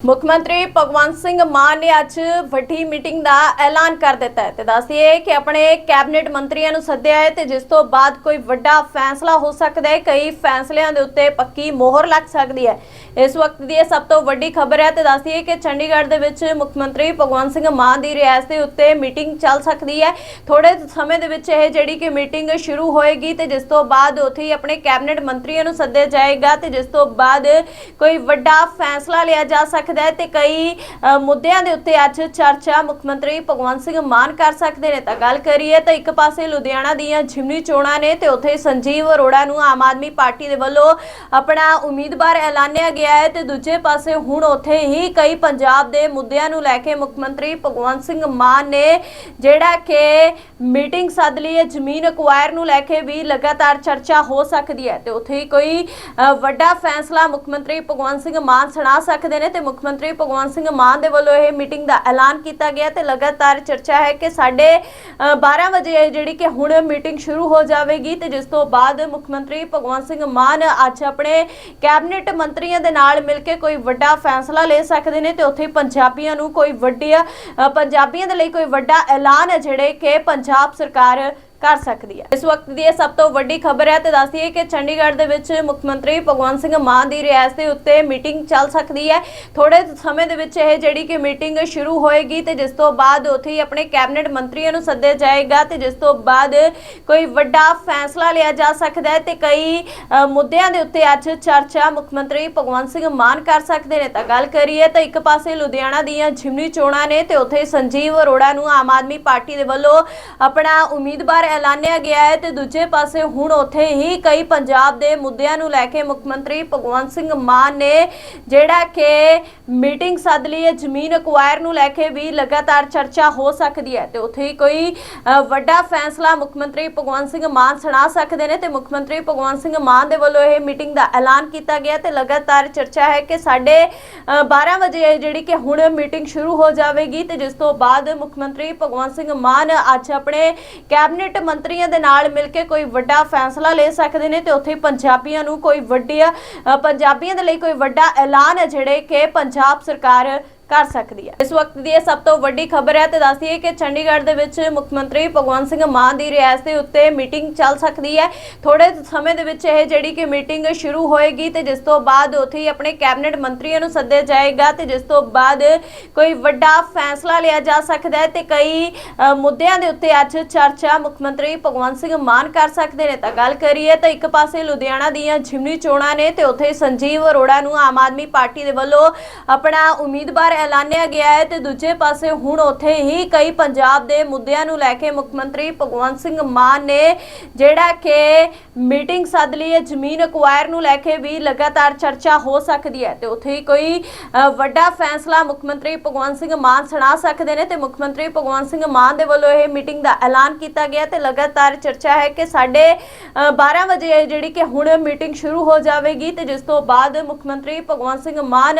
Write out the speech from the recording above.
ਮੁੱਖ ਮੰਤਰੀ ਭਗਵੰਤ ਸਿੰਘ ਮਾਨ ਨੇ ਅੱਜ ਵੱਡੀ ਮੀਟਿੰਗ ਦਾ ਐਲਾਨ ਕਰ ਦਿੱਤਾ ਹੈ ਤੇ ਦੱਸਿਏ ਕਿ ਆਪਣੇ ਕੈਬਨਿਟ ਮੰਤਰੀਆਂ ਨੂੰ ਸੱਦਿਆ ਹੈ ਤੇ ਜਿਸ ਤੋਂ ਬਾਅਦ ਕੋਈ ਵੱਡਾ ਫੈਸਲਾ ਹੋ ਸਕਦਾ ਹੈ, ਕਈ ਫੈਸਲਿਆਂ ਦੇ ਉੱਤੇ ਪੱਕੀ ਮੋਹਰ ਲੱਗ ਸਕਦੀ ਹੈ। ਇਸ ਵਕਤ ਦੀ ਇਹ ਸਭ ਤੋਂ ਵੱਡੀ ਖਬਰ ਹੈ ਤੇ ਦੱਸਿਏ ਕਿ ਚੰਡੀਗੜ੍ਹ ਦੇ ਵਿੱਚ ਮੁੱਖ ਮੰਤਰੀ ਭਗਵੰਤ ਸਿੰਘ ਮਾਨ ਦੀ ਰਿਆਇਤ ਦੇ ਉੱਤੇ ਮੀਟਿੰਗ ਚੱਲ ਸਕਦੀ ਹੈ। ਥੋੜੇ ਸਮੇਂ ਦੇ ਵਿੱਚ ਇਹ ਜਿਹੜੀ ਕਿ ਮੀਟਿੰਗ ਸ਼ੁਰੂ ਹੋਏਗੀ ਤੇ ਜਿਸ ਤੋਂ ਬਾਅਦ ਉੱਥੇ ਹੀ ਆਪਣੇ ਕੈਬਨਿਟ ਮੰਤਰੀਆਂ ਨੂੰ ਸੱਦਿਆ ਜਾਏਗਾ ਤੇ ਜਿਸ ਤੋਂ ਬਾਅਦ ਕੋਈ ਵੱਡਾ ਫੈਸਲਾ ਲਿਆ ਜਾ ਸਕਦਾ ਹੈ ਤੇ ਕਈ ਮੁੱਦਿਆਂ ਦੇ ਉੱਤੇ ਅੱਜ ਚਰਚਾ ਮੁੱਖ ਮੰਤਰੀ ਭਗਵੰਤ ਸਿੰਘ ਮਾਨ ਕਰ ਸਕਦੇ ਨੇ। ਤਾਂ ਗੱਲ ਕਰੀਏ ਤਾਂ ਇੱਕ ਪਾਸੇ ਲੁਧਿਆਣਾ ਦੀਆਂ ਜਿਮਨੀ ਚੋਣਾਂ ਨੇ ਤੇ ਉੱਥੇ ਸੰਜੀਵ ਅਰੋੜਾ ਨੂੰ ਆਮ ਆਦਮੀ ਪਾਰਟੀ ਦੇ ਵੱਲੋਂ ਆਪਣਾ ਉਮੀਦਵਾਰ ਐਲਾਨਿਆ ਗਿਆ ਹੈ ਤੇ ਦੂਜੇ ਪਾਸੇ ਹੁਣ ਉੱਥੇ ਹੀ ਕਈ ਪੰਜਾਬ ਦੇ ਮੁੱਦਿਆਂ ਨੂੰ ਲੈ ਕੇ ਮੁੱਖ ਮੰਤਰੀ ਭਗਵੰਤ ਸਿੰਘ ਮਾਨ ਨੇ ਜਿਹੜਾ ਕਿ ਮੀਟਿੰਗ ਸੱਦ ਲਈ ਹੈ, ਜ਼ਮੀਨ ਅਕਵਾਇਰ ਨੂੰ ਲੈ ਕੇ ਵੀ ਲਗਾਤਾਰ ਚਰਚਾ ਹੋ ਸਕਦੀ ਹੈ। ਤੇ ਉੱਥੇ ਹੀ ਕੋਈ ਵੱਡਾ ਫੈਸਲਾ ਮੁੱਖ ਮੰਤਰੀ ਭਗਵੰਤ ਸਿੰਘ ਮਾਨ ਸੁਣਾ ਸਕਦੇ ਨੇ ਤੇ ਮੁੱਖ ਮੁੱਖ ਮੰਤਰੀ ਭਗਵੰਤ ਸਿੰਘ ਮਾਨ ਦੇ ਵੱਲੋਂ ਇਹ ਮੀਟਿੰਗ ਦਾ ਐਲਾਨ ਕੀਤਾ ਗਿਆ ਤੇ ਲਗਾਤਾਰ ਚਰਚਾ ਹੈ ਕਿ ਸਾਡੇ 12 ਵਜੇ ਜਿਹੜੀ ਕਿ ਹੁਣ ਮੀਟਿੰਗ ਸ਼ੁਰੂ ਹੋ ਜਾਵੇਗੀ ਤੇ ਜਿਸ ਤੋਂ ਬਾਅਦ ਮੁੱਖ ਮੰਤਰੀ ਭਗਵੰਤ ਸਿੰਘ ਮਾਨ ਅੱਜ ਆਪਣੇ ਕੈਬਨਿਟ ਮੰਤਰੀਆਂ ਦੇ ਨਾਲ ਮਿਲ ਕੇ ਕੋਈ ਵੱਡਾ ਫੈਸਲਾ ਲੈ ਸਕਦੇ ਨੇ ਤੇ ਉੱਥੇ ਪੰਜਾਬੀਆਂ ਨੂੰ ਕੋਈ ਵੱਡੀ ਪੰਜਾਬੀਆਂ ਦੇ ਲਈ ਕੋਈ ਵੱਡਾ ਐਲਾਨ ਹੈ ਜਿਹੜੇ ਕਿ ਪੰਜਾਬ ਸਰਕਾਰ ਕਰ ਸਕਦੀ ਹੈ। ਇਸ ਵਕਤ ਦੀ ਇਹ ਸਭ ਤੋਂ ਵੱਡੀ ਖਬਰ ਹੈ ਤੇ ਦੱਸਦੀਏ ਕਿ ਚੰਡੀਗੜ੍ਹ ਦੇ ਵਿੱਚ ਮੁੱਖ ਮੰਤਰੀ ਭਗਵੰਤ ਸਿੰਘ ਮਾਨ ਦੀ ਰਿਹਾਇਸ਼ ਦੇ ਉੱਤੇ ਮੀਟਿੰਗ ਚੱਲ ਸਕਦੀ ਹੈ। ਥੋੜੇ ਸਮੇਂ ਦੇ ਵਿੱਚ ਇਹ ਜਿਹੜੀ ਕਿ ਮੀਟਿੰਗ ਸ਼ੁਰੂ ਹੋਏਗੀ ਤੇ ਜਿਸ ਤੋਂ ਬਾਅਦ ਉੱਥੇ ਹੀ ਆਪਣੇ ਕੈਬਨਿਟ ਮੰਤਰੀਆਂ ਨੂੰ ਸੱਦਿਆ ਜਾਏਗਾ ਤੇ ਜਿਸ ਤੋਂ ਬਾਅਦ ਕੋਈ ਵੱਡਾ ਫੈਸਲਾ ਲਿਆ ਜਾ ਸਕਦਾ ਹੈ ਤੇ ਕਈ ਮੁੱਦਿਆਂ ਦੇ ਉੱਤੇ ਅੱਜ ਚਰਚਾ ਮੁੱਖ ਮੰਤਰੀ ਭਗਵੰਤ ਸਿੰਘ ਮਾਨ ਕਰ ਸਕਦੇ ਨੇ। ਤਾਂ ਗੱਲ ਕਰੀਏ ਤਾਂ ਇੱਕ ਪਾਸੇ ਲੁਧਿਆਣਾ ਦੀਆਂ ਜਿਮਨੀ ਚੋਣਾਂ ਨੇ ਤੇ ਉੱਥੇ ਸੰਜੀਵ ਅਰੋੜਾ ਨੂੰ ਆਮ ਆਦਮੀ ਪਾਰਟੀ ਦੇ ਵੱਲੋਂ ਆਪਣਾ ਉਮੀਦਵਾਰ ਐਲਾਨਿਆ ਗਿਆ ਹੈ ਤੇ ਦੂਜੇ ਪਾਸੇ ਹੁਣ ਉੱਥੇ ਹੀ ਕਈ ਪੰਜਾਬ ਦੇ ਮੁੱਦਿਆਂ ਨੂੰ ਲੈ ਕੇ ਮੁੱਖ ਮੰਤਰੀ ਭਗਵੰਤ ਸਿੰਘ ਮਾਨ ਨੇ ਜਿਹੜਾ ਕਿ ਮੀਟਿੰਗ ਸੱਦ ਲਈ ਹੈ ਜ਼ਮੀਨ ਅਕਵਾਇਰ ਨੂੰ ਲੈ ਕੇ ਵੀ ਲਗਾਤਾਰ ਚਰਚਾ ਹੋ ਸਕਦੀ ਹੈ ਤੇ ਉੱਥੇ ਹੀ ਕੋਈ ਵੱਡਾ ਫੈਸਲਾ ਮੁੱਖ ਮੰਤਰੀ ਭਗਵੰਤ ਸਿੰਘ ਮਾਨ ਸੁਣਾ ਸਕਦੇ ਨੇ ਤੇ ਮੁੱਖ ਮੰਤਰੀ ਭਗਵੰਤ ਸਿੰਘ ਮਾਨ ਦੇ ਵੱਲੋਂ ਇਹ ਮੀਟਿੰਗ ਦਾ ਐਲਾਨ ਕੀਤਾ ਗਿਆ ਤੇ ਲਗਾਤਾਰ ਚਰਚਾ ਹੈ ਕਿ ਸਾਡੇ ਅ, 12 ਵਜੇ ਜਿਹੜੀ ਕਿ ਹੁਣ ਮੀਟਿੰਗ ਸ਼ੁਰੂ ਹੋ ਜਾਵੇਗੀ ਤੇ ਜਿਸ ਤੋਂ ਬਾਅਦ ਮੁੱਖ ਮੰਤਰੀ ਭਗਵੰਤ ਸਿੰਘ ਮਾਨ ਅੱਜ ਆਪਣੇ ਕੈਬਨਿਟ ਮੰਤਰੀਆਂ ਦੇ ਨਾਲ ਮਿਲ ਕੇ ਕੋਈ ਵੱਡਾ ਫੈਸਲਾ ਲੈ ਸਕਦੇ ਨੇ ਤੇ ਉੱਥੇ ਪੰਜਾਬੀਆਂ ਨੂੰ ਕੋਈ ਵੱਡੀ ਪੰਜਾਬੀਆਂ ਦੇ ਲਈ ਕੋਈ ਵੱਡਾ ਐਲਾਨ ਹੈ ਜਿਹੜੇ ਕਿ ਪੰਜਾਬ ਸਰਕਾਰ ਕਰ ਸਕਦੀ ਹੈ। ਇਸ ਵਕਤ ਦੀ ਇਹ ਸਭ ਤੋਂ ਵੱਡੀ ਖਬਰ ਹੈ ਤੇ ਦੱਸਦੀਏ ਕਿ ਚੰਡੀਗੜ੍ਹ ਦੇ ਵਿੱਚ ਮੁੱਖ ਮੰਤਰੀ ਭਗਵੰਤ ਸਿੰਘ ਮਾਨ ਦੀ ਰਿਹਾਇਸ਼ ਦੇ ਉੱਤੇ ਮੀਟਿੰਗ ਚੱਲ ਸਕਦੀ ਹੈ। ਥੋੜੇ ਸਮੇਂ ਦੇ ਵਿੱਚ ਇਹ ਜਿਹੜੀ ਕਿ ਮੀਟਿੰਗ ਸ਼ੁਰੂ ਹੋਏਗੀ ਤੇ ਜਿਸ ਤੋਂ ਬਾਅਦ ਉੱਥੇ ਹੀ ਆਪਣੇ ਕੈਬਨਿਟ ਮੰਤਰੀਆਂ ਨੂੰ ਸੱਦਿਆ ਜਾਏਗਾ ਤੇ ਜਿਸ ਤੋਂ ਬਾਅਦ ਕੋਈ ਵੱਡਾ ਫੈਸਲਾ ਲਿਆ ਜਾ ਸਕਦਾ ਹੈ ਤੇ ਕਈ ਮੁੱਦਿਆਂ ਦੇ ਉੱਤੇ ਅੱਜ ਚਰਚਾ ਮੁੱਖ ਮੰਤਰੀ ਭਗਵੰਤ ਸਿੰਘ ਮਾਨ ਕਰ ਸਕਦੇ ਨੇ। ਤਾਂ ਗੱਲ ਕਰੀਏ ਤਾਂ ਇੱਕ ਪਾਸੇ ਲੁਧਿਆਣਾ ਦੀਆਂ ਜਿਮਨੀ ਚੋਣਾਂ ਨੇ ਤੇ ਉੱਥੇ ਸੰਜੀਵ ਅਰੋੜਾ ਨੂੰ ਆਮ ਆਦਮੀ ਪਾਰਟੀ ਦੇ ਵੱਲੋਂ ਆਪਣਾ ਉਮੀਦਵਾਰ ਐਲਾਨਿਆ ਗਿਆ ਹੈ ਤੇ ਦੂਜੇ ਪਾਸੇ ਹੁਣ ਉੱਥੇ ਹੀ ਕਈ ਪੰਜਾਬ ਦੇ ਮੁੱਦਿਆਂ ਨੂੰ ਲੈ ਕੇ ਮੁੱਖ ਮੰਤਰੀ ਭਗਵੰਤ ਸਿੰਘ ਮਾਨ ਨੇ ਜਿਹੜਾ ਕਿ ਮੀਟਿੰਗ ਸੱਦ ਲਈ ਹੈ ਜ਼ਮੀਨ ਅਕਵਾਇਰ ਨੂੰ ਲੈ ਕੇ ਵੀ ਲਗਾਤਾਰ ਚਰਚਾ ਹੋ ਸਕਦੀ ਹੈ ਤੇ ਉੱਥੇ ਹੀ ਕੋਈ ਵੱਡਾ ਫੈਸਲਾ ਮੁੱਖ ਮੰਤਰੀ ਭਗਵੰਤ ਸਿੰਘ ਮਾਨ ਸੁਣਾ ਸਕਦੇ ਨੇ ਤੇ ਮੁੱਖ ਮੰਤਰੀ ਭਗਵੰਤ ਸਿੰਘ ਮਾਨ ਦੇ ਵੱਲੋਂ ਇਹ ਮੀਟਿੰਗ ਦਾ ਐਲਾਨ ਕੀਤਾ ਗਿਆ ਤੇ ਲਗਾਤਾਰ ਚਰਚਾ ਹੈ ਕਿ ਸਾਡੇ ਅ, 12 ਵਜੇ ਜਿਹੜੀ ਕਿ ਹੁਣ ਮੀਟਿੰਗ ਸ਼ੁਰੂ ਹੋ ਜਾਵੇਗੀ ਤੇ ਜਿਸ ਤੋਂ ਬਾਅਦ ਮੁੱਖ ਮੰਤਰੀ ਭਗਵੰਤ ਸਿੰਘ ਮਾਨ